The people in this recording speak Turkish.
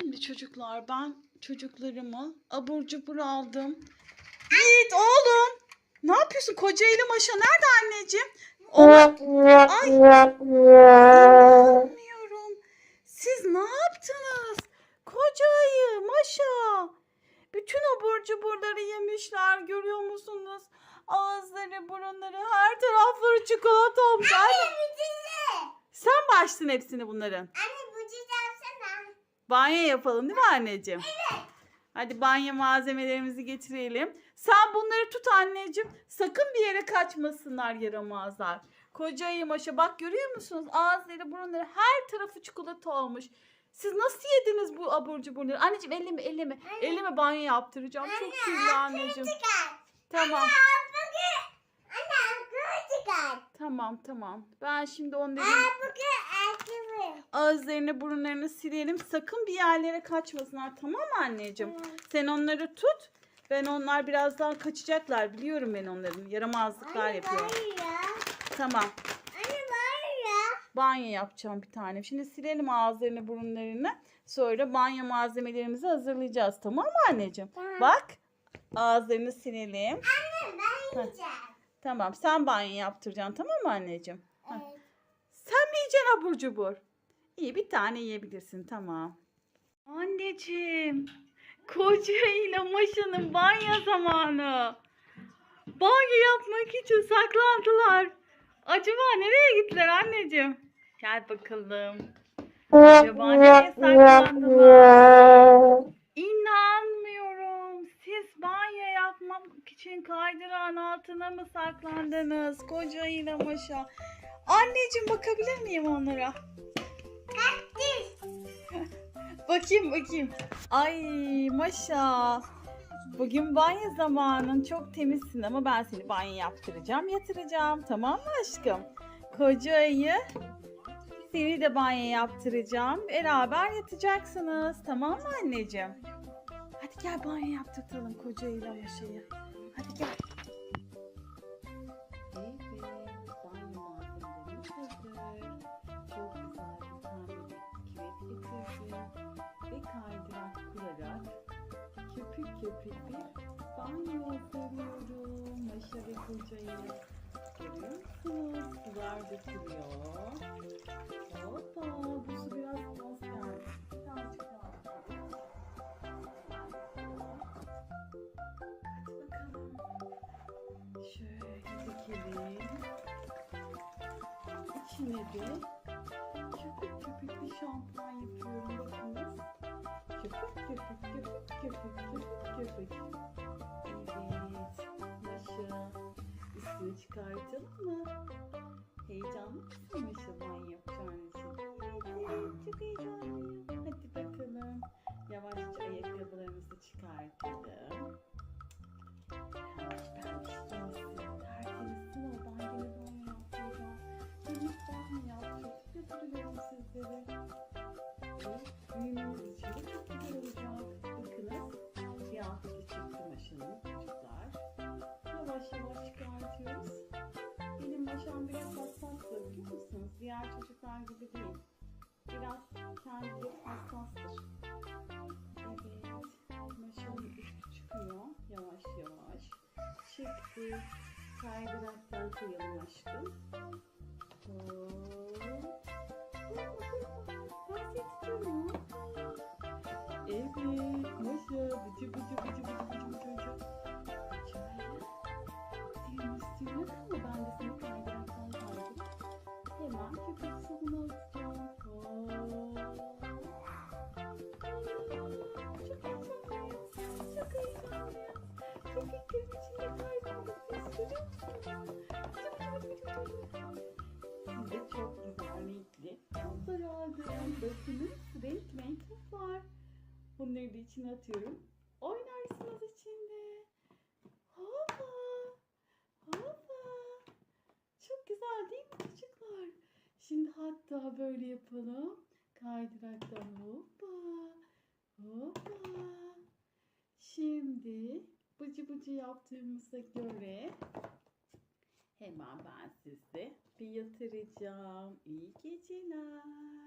Şimdi çocuklar ben çocuklarımı abur cubur aldım. Yiğit oğlum. Ne yapıyorsun? Koca ile Maşa nerede anneciğim? Onlar... Ay inanmıyorum. Siz ne yaptınız? Koca ayı, Maşa. Bütün abur cuburları yemişler görüyor musunuz? Ağızları, burunları, her tarafları çikolata olmuş. Anne, sen mi açtın hepsini bunların? Anne. Banyo yapalım değil mi anneciğim? Evet. Hadi banyo malzemelerimizi getirelim. Sen bunları tut anneciğim. Sakın bir yere kaçmasınlar yaramazlar. Koca yamaşa bak görüyor musunuz? Ağızları, burunları her tarafı çikolata olmuş. Siz nasıl yediniz bu abur cuburları? Anneciğim elleme elleme. Elleme banyo yaptıracağım. Çok kirli anneciğim. Çıkar. Tamam. Anne bugün çıkar. Tamam tamam. Ben şimdi onları Aa bugün. Ağızlarını burunlarını silelim. Sakın bir yerlere kaçmasınlar tamam mı anneciğim? Sen onları tut. Ben onlar birazdan kaçacaklar. Biliyorum ben onların. Yaramazlıklar yapıyor. Var ya. Tamam. Anne var ya. Banyo yapacağım bir tane. Şimdi silelim ağızlarını burunlarını. Sonra banyo malzemelerimizi hazırlayacağız. Tamam mı anneciğim? Tamam. Bak. Ağızlarını silelim. Anne ben yiyeceğim. Tamam. Sen banyo yaptıracaksın. Tamam mı anneciğim? Evet. Sen mi yiyeceksin abur cubur? İyi bir tane yiyebilirsin tamam. Anneciğim. Koca ile Maşa'nın banyo zamanı. Banyo yapmak için saklandılar. Acaba nereye gittiler anneciğim? Gel bakalım. Acaba nereye saklandılar? İnanmıyorum. Siz banyo yapmak için kaydırağın altına mı saklandınız? Koca ile Maşa. Anneciğim bakabilir miyim onlara? bakayım bakayım. Ay Maşa. Bugün banyo zamanın çok temizsin ama ben seni banyo yaptıracağım, yatıracağım. Tamam mı aşkım? Koca ayı seni de banyo yaptıracağım. Beraber yatacaksınız. Tamam mı anneciğim? Hadi gel banyo yaptırtalım koca ayıyla Maşa'yı. Hadi gel. Köpük bir banyo hazırlıyorum. Maşa ve kocayı görüyor musunuz? Sular dökülüyor. Hoppa bu su biraz az geldi. Hadi bakalım. Şöyle dökelim. İçine de köpük köpük bir şampuan yapıyorum bakınız. Köpük köpük köpük köpük köpük köpük. Evet. Maşa. Üstünü çıkartalım mı? Heyecanlı mısın Maşa banyo yapacağın? Evet, çok heyecanlıyım. Hadi bakalım. Yavaşça ayakkabılarımızı çıkartalım. Sizlere. Ve büyümemiz için çok güzel olacak. Bakınız. Kıyafeti çıktı maşanın çocuklar. Yavaş yavaş çıkartıyoruz. Benim maşam biraz hassastır biliyor? Diğer çocuklar gibi değil. Biraz kendileri hassastır. Evet. Üstü çıkıyor. Yavaş yavaş. Çıktı. Kaydıraktan koyalım aşkım. Hop. Maşa, bıcı bıcı bıcı bıcı bıcı bıcı bıcı. Şöyle. Yok ama ben de seni kaydıraktan kaydım. Hemen köpük sabunu atacağım. Çok heyecanlıyım. Çok heyecanlıyım. Köpüklerin içinde kaybolmak istiyorum. Size çok güzel renkli tuzlar aldım. Bakınız Bunları da içine atıyorum. Oynarsınız içinde. Hoppa. Hoppa. Çok güzel değil mi çocuklar? Şimdi hatta böyle yapalım. Kaydıraktan hoppa. Hoppa. Şimdi bıcı bıcı yaptığımıza göre hemen ben sizi bir yatıracağım. İyi geceler.